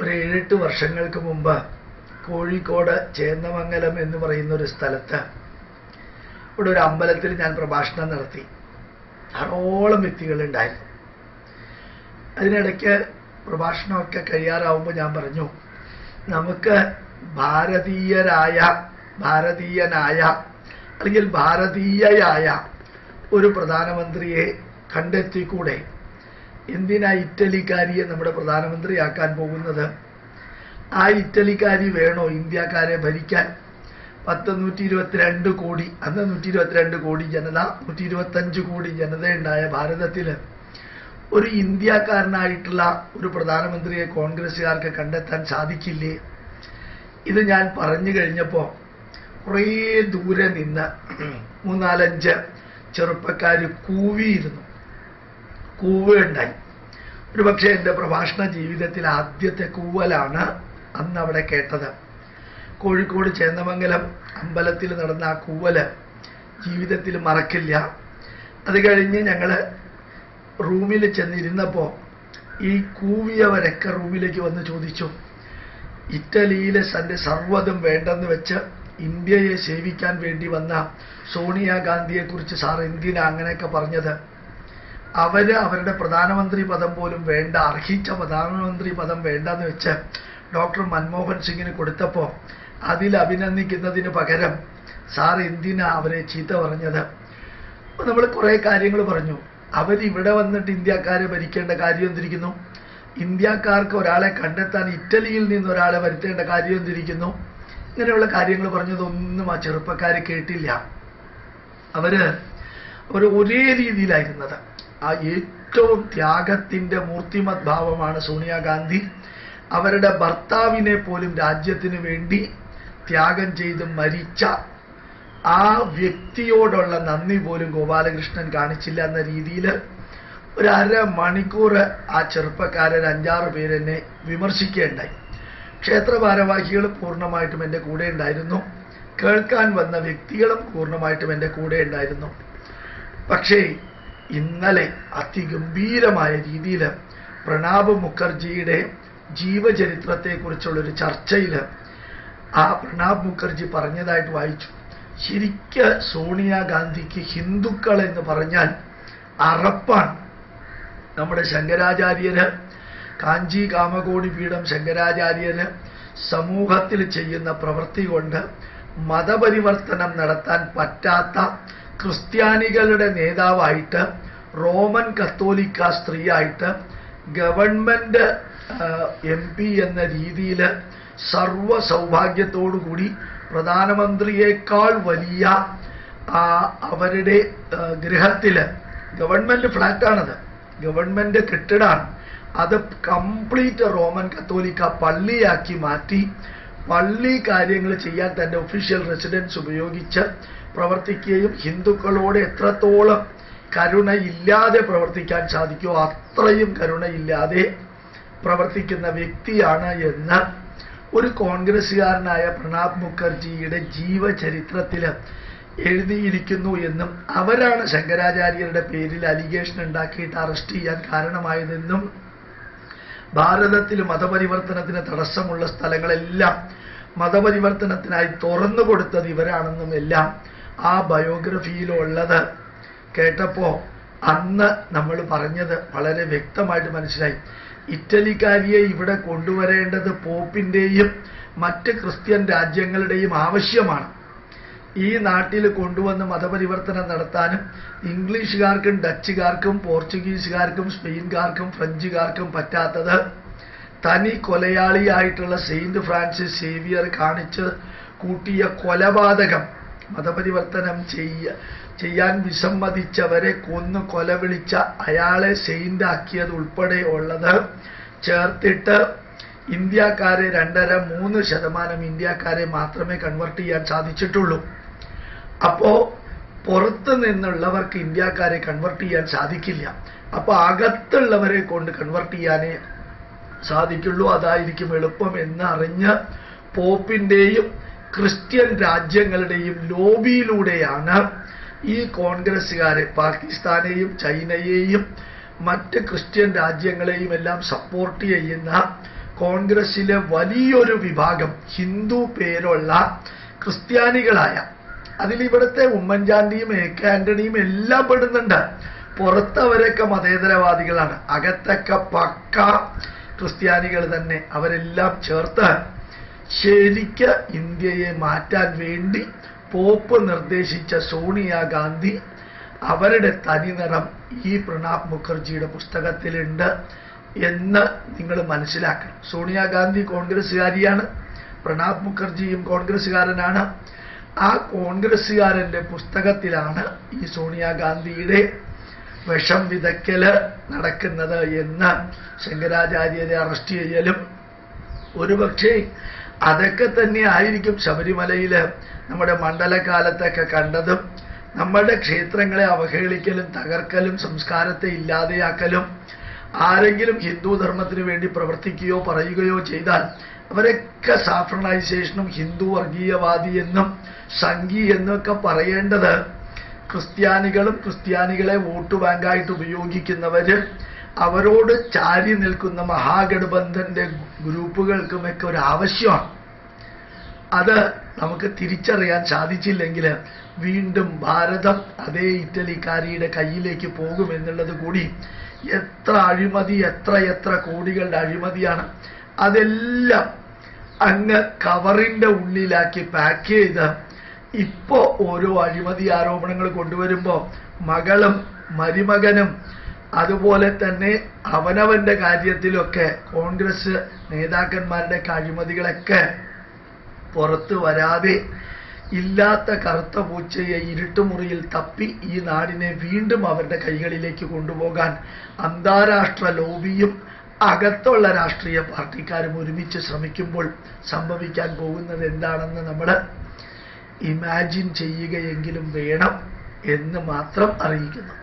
ഒരു ഏഴെട്ട് വർഷങ്ങൾക്ക് മുമ്പ് കോഴിക്കോട് ചേന്നമംഗലം എന്ന് പറയുന്ന ഒരു സ്ഥലത്ത് ഇവിടെ ഒരു അമ്പലത്തിൽ ഞാൻ പ്രഭാഷണം നടത്തി. ധാരാളം വ്യക്തികളുണ്ടായിരുന്നു. അതിനിടയ്ക്ക് പ്രഭാഷണമൊക്കെ കഴിയാറാവുമ്പോൾ ഞാൻ പറഞ്ഞു നമുക്ക് ഭാരതീയരായ ഭാരതീയനായ അല്ലെങ്കിൽ ഭാരതീയയായ ഒരു പ്രധാനമന്ത്രിയെ കണ്ടെത്തിക്കൂടെ? എന്തിനാ ഇറ്റലിക്കാരിയെ നമ്മുടെ പ്രധാനമന്ത്രിയാക്കാൻ പോകുന്നത്? ആ ഇറ്റലിക്കാരി വേണോ ഇന്ത്യക്കാരെ ഭരിക്കാൻ? പത്ത് നൂറ്റി ഇരുപത്തിരണ്ട് കോടി അന്ന് നൂറ്റി ഇരുപത്തിരണ്ട് കോടി ജനത നൂറ്റി ഇരുപത്തഞ്ച് കോടി ജനതയുണ്ടായ ഭാരതത്തിൽ ഒരു ഇന്ത്യക്കാരനായിട്ടുള്ള ഒരു പ്രധാനമന്ത്രിയെ കോൺഗ്രസ്സുകാർക്ക് കണ്ടെത്താൻ സാധിക്കില്ലേ? ഇത് ഞാൻ പറഞ്ഞു കഴിഞ്ഞപ്പോൾ കുറേ ദൂരെ നിന്ന് മൂന്നാലഞ്ച് ചെറുപ്പക്കാർ കൂവിയിരുന്നു. കൂവുകയുണ്ടായി ഒരു പക്ഷേ എന്റെ പ്രഭാഷണ ജീവിതത്തിൽ ആദ്യത്തെ കൂവലാണ് അന്ന് അവിടെ കേട്ടത്. കോഴിക്കോട് ചേന്നമംഗലം അമ്പലത്തിൽ നടന്ന ആ കൂവൽ ജീവിതത്തിൽ മറക്കില്ല. അത് കഴിഞ്ഞ് ഞങ്ങൾ റൂമിൽ ചെന്നിരുന്നപ്പോൾ ഈ കൂവിയവരൊക്കെ റൂമിലേക്ക് വന്ന് ചോദിച്ചു ഇറ്റലിയിലെ തന്റെ സർവതും വേണ്ടെന്ന് വെച്ച് ഇന്ത്യയെ സേവിക്കാൻ വേണ്ടി വന്ന സോണിയാഗാന്ധിയെക്കുറിച്ച് സാർ എന്തിനാ അങ്ങനെയൊക്കെ പറഞ്ഞത്? അവർ അവരുടെ പ്രധാനമന്ത്രി പദം പോലും വേണ്ട അർഹിച്ച പ്രധാനമന്ത്രി പദം വേണ്ടെന്ന് വെച്ച് ഡോക്ടർ മൻമോഹൻ സിംഗിന് കൊടുത്തപ്പോൾ അതിൽ അഭിനന്ദിക്കുന്നതിന് പകരം സാർ എന്തിനാ അവരെ ചീത്ത പറഞ്ഞത്? അപ്പോൾ നമ്മൾ കുറേ കാര്യങ്ങൾ പറഞ്ഞു. അവരിവിടെ വന്നിട്ട് ഇന്ത്യക്കാരെ ഭരിക്കേണ്ട കാര്യം എന്തിരിക്കുന്നു? ഇന്ത്യക്കാർക്ക് ഒരാളെ കണ്ടെത്താൻ ഇറ്റലിയിൽ നിന്ന് ഒരാളെ വരുത്തേണ്ട കാര്യം എന്തിരിക്കുന്നു? ഇങ്ങനെയുള്ള കാര്യങ്ങൾ പറഞ്ഞതൊന്നും ആ ചെറുപ്പക്കാർ കേട്ടില്ല. അവർ ഒരു ഒരേ രീതിയിലായിരുന്നത്. ആ ഏറ്റവും ത്യാഗത്തിന്റെ മൂർത്തിമത് ഭാവമാണ് സോണിയാഗാന്ധി അവരുടെ ഭർത്താവിനെ പോലും രാജ്യത്തിന് വേണ്ടി ത്യാഗം ചെയ്ത് മരിച്ച ആ വ്യക്തിയോടുള്ള നന്ദി പോലും ഗോപാലകൃഷ്ണൻ കാണിച്ചില്ല എന്ന രീതിയിൽ ഒരു അര മണിക്കൂർ ആ ചെറുപ്പക്കാരൻ അഞ്ചാറ് പേരെന്നെ വിമർശിക്കുകയുണ്ടായി. ക്ഷേത്ര ഭാരവാഹികൾ പൂർണമായിട്ടും എന്റെ കൂടെ ഉണ്ടായിരുന്നു. കേൾക്കാൻ വന്ന വ്യക്തികളും പൂർണമായിട്ടും എന്റെ കൂടെ ഉണ്ടായിരുന്നു. പക്ഷേ ഇന്നലെ അതിഗംഭീരമായ രീതിയിൽ പ്രണാബ് മുഖർജിയുടെ ജീവചരിത്രത്തെക്കുറിച്ചുള്ളൊരു ചർച്ചയിൽ ആ പ്രണാബ് മുഖർജി പറഞ്ഞതായിട്ട് വായിച്ചു. ശരിക്ക് സോണിയാഗാന്ധിക്ക് ഹിന്ദുക്കൾ എന്ന് പറഞ്ഞാൽ അറപ്പാണ്. നമ്മുടെ ശങ്കരാചാര്യര് കാഞ്ചി കാമകോടി പീഠം ശങ്കരാചാര്യര് സമൂഹത്തിൽ ചെയ്യുന്ന പ്രവൃത്തി കൊണ്ട് മതപരിവർത്തനം നടത്താൻ പറ്റാത്ത ക്രിസ്ത്യാനികളുടെ നേതാവായിട്ട് റോമൻ കത്തോലിക്ക സ്ത്രീയായിട്ട് ഗവൺമെന്റ് എം പി എന്ന രീതിയിൽ സർവ സൗഭാഗ്യത്തോടുകൂടി പ്രധാനമന്ത്രിയേക്കാൾ വലിയ അവരുടെ ഗൃഹത്തിൽ ഗവൺമെന്റ് ഫ്ലാറ്റാണത്. ഗവൺമെന്റ് കെട്ടിടാണ്. അത് കംപ്ലീറ്റ് റോമൻ കത്തോലിക്ക പള്ളിയാക്കി മാറ്റി പള്ളി കാര്യങ്ങൾ ചെയ്യാൻ തന്റെ ഒഫീഷ്യൽ റെസിഡൻസ് ഉപയോഗിച്ച് പ്രവർത്തിക്കുകയും ഹിന്ദുക്കളോട് എത്രത്തോളം കരുണയില്ലാതെ പ്രവർത്തിക്കാൻ സാധിക്കുമോ അത്രയും കരുണയില്ലാതെ പ്രവർത്തിക്കുന്ന വ്യക്തിയാണ് എന്ന് ഒരു കോൺഗ്രസ്സുകാരനായ പ്രണാബ് മുഖർജിയുടെ ജീവചരിത്രത്തിൽ എഴുതിയിരിക്കുന്നു എന്നും അവരാണ് ശങ്കരാചാര്യരുടെ പേരിൽ അലിഗേഷൻ ഉണ്ടാക്കിയിട്ട് അറസ്റ്റ് ചെയ്യാൻ കാരണമായതെന്നും ഭാരതത്തിൽ മതപരിവർത്തനത്തിന് തടസ്സമുള്ള സ്ഥലങ്ങളെല്ലാം മതപരിവർത്തനത്തിനായി തുറന്നു കൊടുത്തത് ഇവരാണെന്നും എല്ലാം ആ ബയോഗ്രഫിയിലുള്ളത് കേട്ടപ്പോൾ അന്ന് നമ്മൾ പറഞ്ഞത് വളരെ വ്യക്തമായിട്ട് മനസ്സിലായി. ഇറ്റലിക്കാരിയെ ഇവിടെ കൊണ്ടുവരേണ്ടത് പോപ്പിന്റെയും മറ്റ് ക്രിസ്ത്യൻ രാജ്യങ്ങളുടെയും ആവശ്യമാണ്. ഈ നാട്ടിൽ കൊണ്ടുവന്ന് മതപരിവർത്തനം നടത്താനും ഇംഗ്ലീഷുകാർക്കും ഡച്ചുകാർക്കും പോർച്ചുഗീസുകാർക്കും സ്പെയിൻകാർക്കും ഫ്രഞ്ചുകാർക്കും പറ്റാത്തത് തനി കൊലയാളിയായിട്ടുള്ള സെയിന്റ് ഫ്രാൻസിസ് സേവിയർ കാണിച്ച് കൂട്ടിയ കൊലപാതകം മതപരിവർത്തനം ചെയ്യ ചെയ്യാൻ വിസമ്മതിച്ചവരെ കൊന്ന് കൊല വിളിച്ച അയാളെ സെയിന്റ് ആക്കിയത് ഉൾപ്പെടെ ഉള്ളത് ചേർത്തിട്ട് ഇന്ത്യക്കാരെ രണ്ടര മൂന്ന് ശതമാനം ഇന്ത്യക്കാരെ മാത്രമേ കൺവെർട്ട് ചെയ്യാൻ സാധിച്ചിട്ടുള്ളൂ. അപ്പോൾ പുറത്ത് നിന്നുള്ളവർക്ക് ഇന്ത്യക്കാരെ കൺവെർട്ട് ചെയ്യാൻ സാധിക്കില്ല. അപ്പോൾ അകത്തുള്ളവരെ കൊണ്ട് കൺവെർട്ട് ചെയ്യാനേ സാധിക്കുള്ളൂ. അതായിരിക്കും എളുപ്പം എന്ന് അറിഞ്ഞ് പോപ്പിന്റെയും ക്രിസ്ത്യൻ രാജ്യങ്ങളുടെയും ലോബിയിലൂടെയാണ് ഈ കോൺഗ്രസ്സുകാരെ പാകിസ്ഥാനെയും ചൈനയെയും മറ്റ് ക്രിസ്ത്യൻ രാജ്യങ്ങളെയും എല്ലാം സപ്പോർട്ട് ചെയ്യുന്ന കോൺഗ്രസ്സിലെ വലിയൊരു വിഭാഗം ഹിന്ദു പേരുള്ള ക്രിസ്ത്യാനികളായ. അതിൽ ഇവിടുത്തെ ഉമ്മൻചാണ്ടിയും എ കെ ആന്റണിയും എല്ലാം പെടുന്നുണ്ട്. പുറത്തവരൊക്കെ മതേതരവാദികളാണ്. അകത്തൊക്കെ പക്ക ക്രിസ്ത്യാനികൾ തന്നെ അവരെല്ലാം ചേർത്ത് ശരിക്ക് ഇന്ത്യയെ മാറ്റാൻ വേണ്ടി പോപ്പ് നിർദ്ദേശിച്ച സോണിയ ഗാന്ധി അവരുടെ തനിനിറം ഈ പ്രണാബ് മുഖർജിയുടെ പുസ്തകത്തിലുണ്ട് എന്ന് നിങ്ങൾ മനസ്സിലാക്കണം. സോണിയാഗാന്ധി കോൺഗ്രസ്സുകാരിയാണ് പ്രണാബ് മുഖർജിയും കോൺഗ്രസ്സുകാരനാണ്. ആ കോൺഗ്രസ്സുകാരന്റെ പുസ്തകത്തിലാണ് ഈ സോണിയാഗാന്ധിയുടെ വിഷം വിതയ്ക്കൽ നടക്കുന്നത് എന്ന് ശങ്കരാചാര്യരെ അറസ്റ്റ് ചെയ്യലും. ഒരുപക്ഷെ അതൊക്കെ തന്നെ ആയിരിക്കും ശബരിമലയിൽ നമ്മുടെ മണ്ഡലകാലത്തൊക്കെ കണ്ടതും. നമ്മുടെ ക്ഷേത്രങ്ങളെ അവഹേളിക്കലും തകർക്കലും സംസ്കാരത്തെ ഇല്ലാതെയാക്കലും ആരെങ്കിലും ഹിന്ദു ധർമ്മത്തിന് വേണ്ടി പ്രവർത്തിക്കുകയോ പറയുകയോ ചെയ്താൽ അവരൊക്കെ സാഫ്രണൈസേഷനും ഹിന്ദു വർഗീയവാദി എന്നും സംഘി എന്നൊക്കെ പറയേണ്ടത് ക്രിസ്ത്യാനികളും ക്രിസ്ത്യാനികളെ വോട്ട് ബാങ്കായിട്ട് ഉപയോഗിക്കുന്നവര് അവരോട് ചാരി നിൽക്കുന്ന മഹാഗഠബന്ധന്റെ ഗ്രൂപ്പുകൾക്കുമൊക്കെ ഒരു ആവശ്യമാണ്. അത് നമുക്ക് തിരിച്ചറിയാൻ സാധിച്ചില്ലെങ്കിൽ വീണ്ടും ഭാരതം അതേ ഇറ്റലിക്കാരിയുടെ കയ്യിലേക്ക് പോകുമെന്നുള്ളത് കൂടി എത്ര അഴിമതി എത്ര എത്ര കോടികളുടെ അഴിമതിയാണ്. അതെല്ലാം അങ്ങ് കവറിന്റെ ഉള്ളിലാക്കി പാക്ക് ചെയ്ത് ഇപ്പോ ഓരോ അഴിമതി ആരോപണങ്ങൾ കൊണ്ടുവരുമ്പോൾ മകളും മരുമകനും അതുപോലെ തന്നെ അവനവന്റെ കാര്യത്തിലൊക്കെ കോൺഗ്രസ് നേതാക്കന്മാരുടെ കഴിമതികളൊക്കെ പുറത്തു വരാതെ ഇല്ലാത്ത കറുത്ത പൂച്ചയെ ഇരുട്ടുമുറിയിൽ തപ്പി ഈ നാടിനെ വീണ്ടും അവരുടെ കൈകളിലേക്ക് കൊണ്ടുപോകാൻ അന്താരാഷ്ട്ര ലോബിയും അകത്തുള്ള രാഷ്ട്രീയ പാർട്ടിക്കാരും ഒരുമിച്ച് ശ്രമിക്കുമ്പോൾ സംഭവിക്കാൻ പോകുന്നത് എന്താണെന്ന് നമ്മൾ ഇമാജിൻ ചെയ്യുകയെങ്കിലും വേണം എന്ന് മാത്രം അറിയിക്കുന്നു.